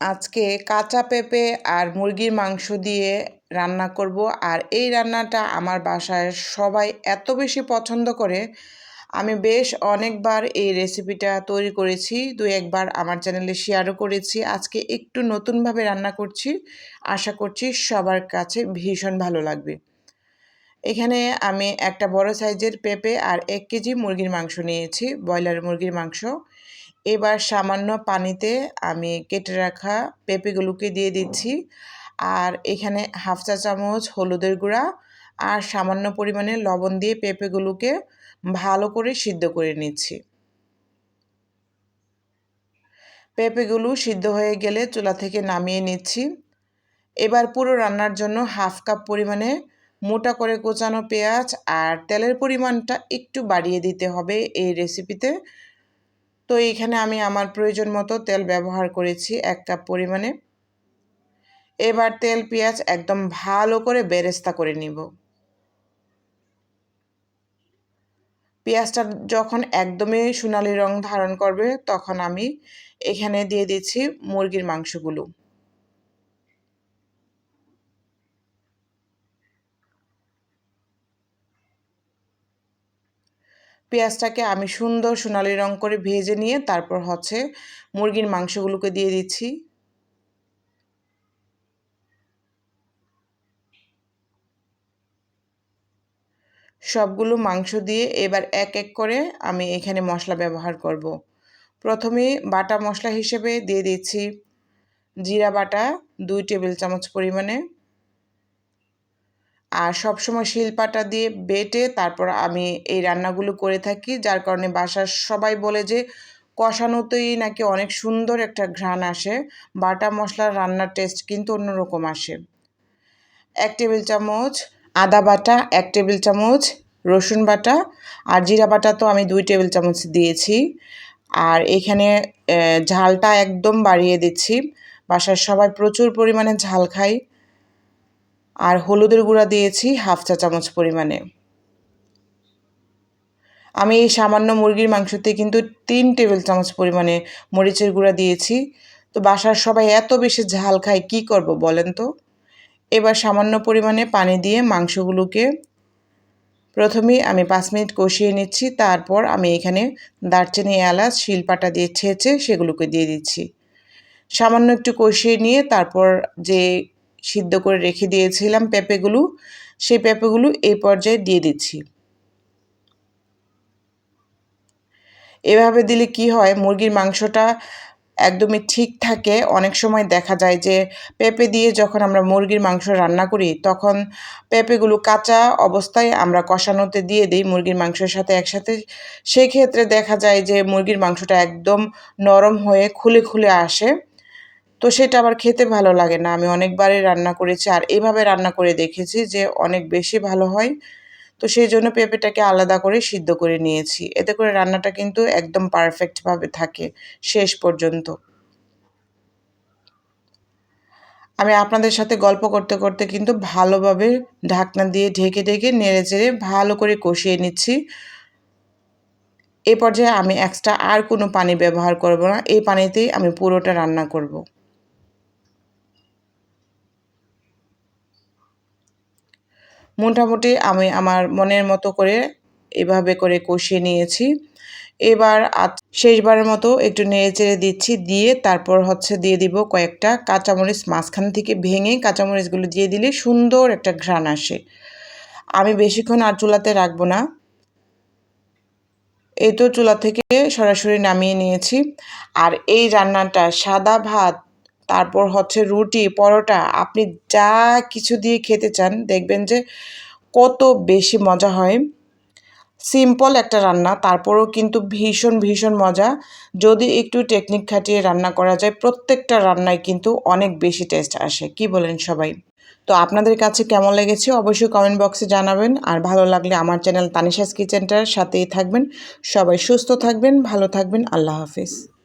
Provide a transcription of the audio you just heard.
আজকে কাঁচা পেঁপে আর মুরগির মাংস দিয়ে রান্না করব। আর এই রান্নাটা আমার বাসায় সবাই এত বেশি পছন্দ করে। আমি বেশ অনেকবার এই রেসিপিটা তৈরি করেছি। দু একবার আমার চ্যানেলে শেয়ারও করেছি। আজকে একটু নতুনভাবে রান্না করছি। আশা করছি সবার কাছে ভীষণ ভালো লাগবে। এখানে আমি একটা বড় সাইজের পেঁপে আর এক কেজি মুরগির মাংস নিয়েছি, ব্রয়লার মুরগির মাংস। এবার সামান্য পানিতে আমি কেটে রাখা পেঁপেগুলোকে দিয়ে দিচ্ছি। আর এখানে হাফ চা চামচ হলুদের গুঁড়া আর সামান্য পরিমাণে লবণ দিয়ে পেঁপেগুলোকে ভালো করে সিদ্ধ করে নিচ্ছি। পেঁপেগুলো সিদ্ধ হয়ে গেলে চুলা থেকে নামিয়ে নিচ্ছি। এবার পুরো রান্নার জন্য হাফ কাপ পরিমাণে মোটা করে কোচানো পেঁয়াজ আর তেলের পরিমাণটা একটু বাড়িয়ে দিতে হবে এই রেসিপিতে তো এইখানে আমি আমার প্রয়োজন মতো তেল ব্যবহার করেছি এক কাপ পরিমাণে। এবার তেল, পেঁয়াজ একদম ভালো করে বেরেস্তা করে নিব। পেঁয়াজটা যখন একদমই সোনালি রং ধারণ করবে, তখন আমি এখানে দিয়ে দিচ্ছি মুরগির মাংসগুলো। পেঁয়াজটাকে আমি সুন্দর সোনালি রং করে ভেজে নিয়ে তারপর হচ্ছে মুরগির মাংসগুলোকে দিয়ে দিচ্ছি। সবগুলো মাংস দিয়ে এবার এক এক করে আমি এখানে মশলা ব্যবহার করব। প্রথমে বাটা মশলা হিসেবে দিয়ে দিচ্ছি। জিরা বাটা দুই টেবিল চামচ পরিমাণে। আর সবসময় শিলপাটা দিয়ে বেটে তারপর আমি এই রান্নাগুলো করে থাকি, যার কারণে বাসার সবাই বলে যে কষানোতেই নাকি অনেক সুন্দর একটা ঘ্রাণ আসে। বাটা মশলার রান্নার টেস্ট কিন্তু অন্যরকম আসে। এক টেবিল চামচ আদা বাটা, এক টেবিল চামচ রসুন বাটা আর জিরা বাটা তো আমি দুই টেবিল চামচ দিয়েছি। আর এখানে ঝালটা একদম বাড়িয়ে দিচ্ছি। বাসার সবাই প্রচুর পরিমাণে ঝাল খায়। আর হলুদের গুঁড়া দিয়েছি হাফ চা চামচ পরিমাণে। আমি এই সামান্য মুরগির মাংসতে কিন্তু তিন টেবিল চামচ পরিমাণে মরিচের গুঁড়া দিয়েছি। তো বাসার সবাই এত বেশি ঝাল খায়, কি করব বলেন তো? এবার সামান্য পরিমাণে পানি দিয়ে মাংসগুলোকে প্রথমেই আমি পাঁচ মিনিট কষিয়ে নিচ্ছি, তারপর আমি এখানে দারচিনি, এলাচ, শিলপাটা দিয়ে ছেঁচে সেগুলোকে দিয়ে দিচ্ছি। সামান্য একটু কষিয়ে নিয়ে তারপর যে সিদ্ধ করে রেখে দিয়েছিলাম পেঁপেগুলো, সেই পেঁপেগুলো এই পর্যায়ে দিয়ে দিচ্ছি। এভাবে দিলে কি হয়, মুরগির মাংসটা একদমই ঠিক থাকে। অনেক সময় দেখা যায় যে পেঁপে দিয়ে যখন আমরা মুরগির মাংস রান্না করি, তখন পেঁপেগুলো কাঁচা অবস্থায় আমরা কষানোতে দিয়ে দিই মুরগির মাংসের সাথে একসাথে। সেই ক্ষেত্রে দেখা যায় যে মুরগির মাংসটা একদম নরম হয়ে খুলে খুলে আসে। তো সেটা আবার খেতে ভালো লাগে না। আমি অনেকবারই রান্না করেছি আর এভাবে রান্না করে দেখেছি যে অনেক বেশি ভালো হয়। তো সেই জন্য পেঁপেটাকে আলাদা করে সিদ্ধ করে নিয়েছি। এতে করে রান্নাটা কিন্তু একদম পারফেক্টভাবে থাকে শেষ পর্যন্ত। আমি আপনাদের সাথে গল্প করতে করতে কিন্তু ভালোভাবে ঢাকনা দিয়ে ঢেকে ঢেকে নেড়ে চেড়ে ভালো করে কষিয়ে নিচ্ছি। এ পর্যায়ে আমি এক্সট্রা আর কোনো পানি ব্যবহার করব না। এই পানিতেই আমি পুরোটা রান্না করব। মোটামুটি আমি আমার মনের মতো করে এভাবে করে কষিয়ে নিয়েছি। এবার শেষবারের মতো একটু নেড়ে চেড়ে দিচ্ছি, দিয়ে তারপর হচ্ছে দিয়ে দিব কয়েকটা কাঁচামরিচ মাঝখান থেকে ভেঙে কাঁচামরিচগুলো দিয়ে দিলে সুন্দর একটা ঘ্রাণ আসে। আমি বেশিক্ষণ আর চুলাতে রাখব না। এই তো চুলা থেকে সরাসরি নামিয়ে নিয়েছি। আর এই রান্নাটা সাদা ভাত তারপর হচ্ছে রুটি, পরোটা, আপনি যা কিছু দিয়ে খেতে চান, দেখবেন যে কত বেশি মজা হয়। সিম্পল একটা রান্না, তারপরেও কিন্তু ভীষণ ভীষণ মজা। যদি একটু টেকনিক খাটিয়ে রান্না করা যায়, প্রত্যেকটা রান্নায় কিন্তু অনেক বেশি টেস্ট আসে। কি বলেন সবাই? তো আপনাদের কাছে কেমন লেগেছে? অবশ্যই কমেন্ট বক্সে জানাবেন। আর ভালো লাগলে আমার চ্যানেল তানিশাস কিচেনটার সাথেই থাকবেন। সবাই সুস্থ থাকবেন, ভালো থাকবেন। আল্লাহ হাফিজ।